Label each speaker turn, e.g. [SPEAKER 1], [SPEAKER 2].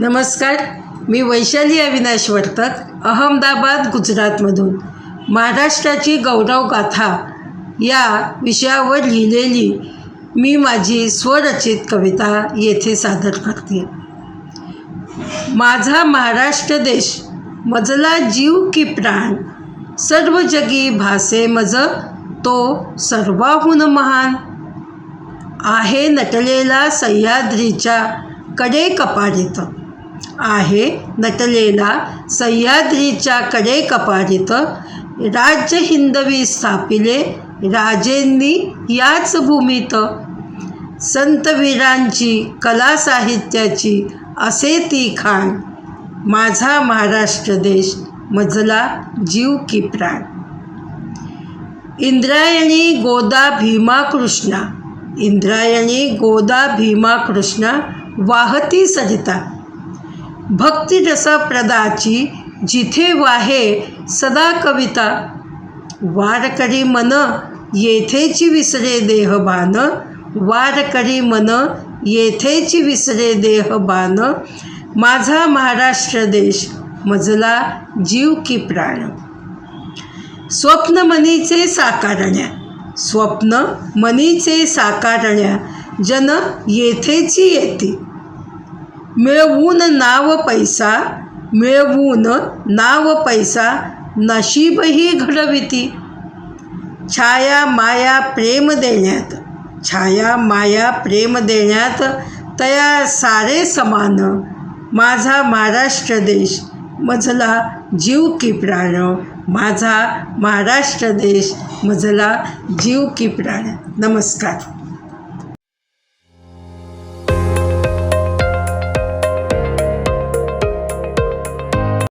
[SPEAKER 1] नमस्कार मी वैशाली अविनाश वर्तक अहमदाबाद गुजरातमधून. महाराष्ट्राची गौरव गाथा या विषयावर लिहिलेली मी माझी स्वरचित कविता येथे सादर करते. माझा महाराष्ट्र देश मजला जीव की प्राण सर्व जगी भासे मज तो सर्वाहून महान. आहे नटलेला सह्याद्रीच्या कडे कपारीत आहे. नटलेला सह्याद्रीच्या कडे कपारीत राज्य हिंदवी स्थापिले राजेंनी याच भूमीत. संतवीरांची कला साहित्याची असे ती खाण. माझा महाराष्ट्र देश मजला जीव की प्राण. इंद्रायणी गोदा भीमा कृष्णा. इंद्रायणी गोदा भीमा कृष्णा वाहती सरिता. भक्तिरसप्रदाची जिथे वाहे सदा कविता. वारकरी मन येथेची विसरे देह देहबान वारकरी मन येथेची विसरे देह देहबान माझा महाराष्ट्र देश मजला जीव की प्राण. स्वप्न मनीचे साकारण्या. स्वप्न मनीचे साकारण्या. जन येथेची येते. मिळवून नाव पैसा मिळवून नाव पैसा नशीबही घडविती. छाया माया प्रेम देण्यात छाया माया प्रेम देण्यात तया सारे समान. माझा महाराष्ट्र देश मजला जीव की प्राण. माझा महाराष्ट्र देश मजला जीव की प्राण. नमस्कार.